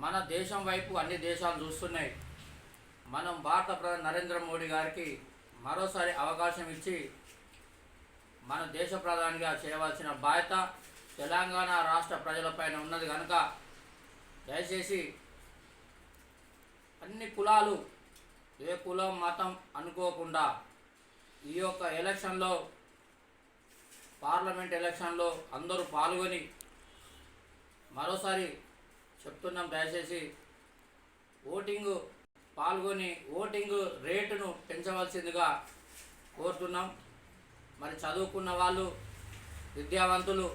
మన దేశం వైపు అన్ని దేశాలు చూస్తున్నాయి. మనం భారత ప్రధాని నరేంద్ర మోడీ గారికి మరోసారి అవకాశం ఇచ్చి మన దేశ ప్రధానిగా చేయవలసిన బాధ్యత తెలంగాణ రాష్ట్ర ప్రజలపైన ఉన్నది కనుక దయచేసి అన్ని కులాలు ఏ కులం మతం అనుకోకుండా ఈ యొక్క ఎలక్షన్లో పార్లమెంట్ ఎలక్షన్లో అందరూ పాల్గొని మరోసారి చెప్తున్నాం దయచేసి. ఓటింగు పాల్గొని ఓటింగు రేటును పెంచవలసిందిగా కోరుతున్నాం. మరి చదువుకున్న వాళ్ళు విద్యావంతులు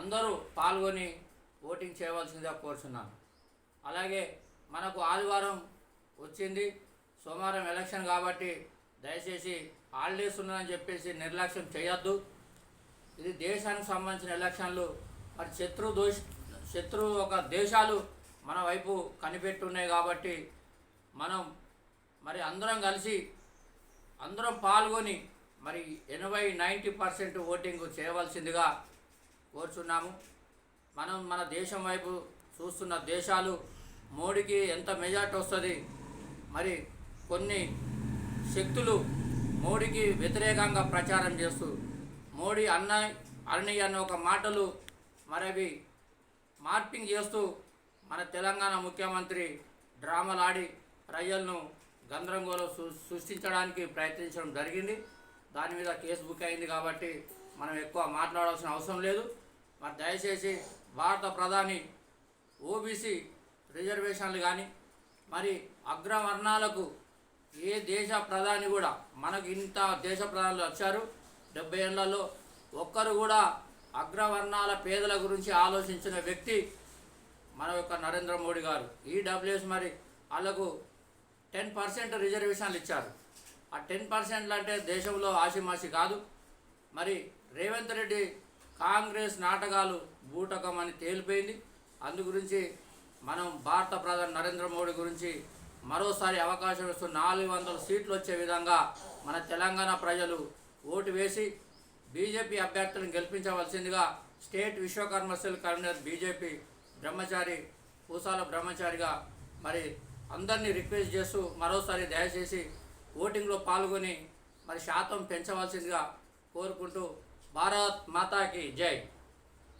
అందరూ పాల్గొని ఓటింగ్ చేయవలసిందిగా కోరుతున్నాను అలాగే మనకు ఆదివారం వచ్చింది. సోమవారం ఎలక్షన్ కాబట్టి దయచేసి హాలిడేస్ ఉన్నదని చెప్పేసి నిర్లక్ష్యం చేయొద్దు. ఇది దేశానికి సంబంధించిన ఎలక్షన్లు. మరి శత్రు దోష శత్రు ఒక దేశాలు మన వైపు కనిపెట్టున్నాయి కాబట్టి మనం మరి అందరం కలిసి అందరం పాల్గొని మరి ఎనభై నైంటీ పర్సెంట్ ఓటింగ్ చేయవలసిందిగా కోరుచున్నాము. మనం మన దేశం వైపు చూస్తున్న దేశాలు మోడీకి ఎంత మెజార్టీ వస్తుంది మరి కొన్ని శక్తులు మోడీకి వ్యతిరేకంగా ప్రచారం చేస్తూ మోడీ అన్న అరణి అన్న ఒక మాటలు మరి అవి మార్పింగ్ చేస్తూ మన తెలంగాణ ముఖ్యమంత్రి డ్రామాలాడి ప్రజలను గందరగోళం సృష్టించడానికి ప్రయత్నించడం జరిగింది. దాని మీద కేసు బుక్ అయింది కాబట్టి మనం ఎక్కువ మాట్లాడాల్సిన అవసరం లేదు. మరి దయచేసి భారత ప్రధాని ఓబీసీ రిజర్వేషన్లు కానీ మరి అగ్రవర్ణాలకు ఏ దేశ ప్రధాని కూడా మనకు ఇంత దేశ ప్రధానులు వచ్చారు. డెబ్బై ఏళ్ళలో ఒక్కరు కూడా అగ్రవర్ణాల పేదల గురించి ఆలోచించిన వ్యక్తి మన యొక్క నరేంద్ర మోడీ గారు. ఈడబ్ల్యూఎస్ మరి వాళ్ళకు టెన్ పర్సెంట్ రిజర్వేషన్లు ఇచ్చారు. ఆ టెన్ పర్సెంట్లు అంటే దేశంలో ఆశిమాసి కాదు. మరి రేవంత్ రెడ్డి కాంగ్రెస్ నాటకాలు బూటకం అని తేలిపోయింది. అందు గురించి మనం భారత ప్రధాని నరేంద్ర మోడీ గురించి మరోసారి అవకాశం ఇస్తూ నాలుగు వందల సీట్లు వచ్చే విధంగా మన తెలంగాణ ప్రజలు ఓటు వేసి బీజేపీ అభ్యర్థులను గెలిపించవలసిందిగా state Vishwakarma cell convener BJP Brahmachari Pusala బ్రహ్మచారిగా మరి అందరినీ రిక్వెస్ట్ చేస్తూ మరోసారి దయచేసి ఓటింగ్లో పాల్గొని మరి శాతం పెంచవలసిందిగా కోరుకుంటూ భారత్ మాతాకి జై.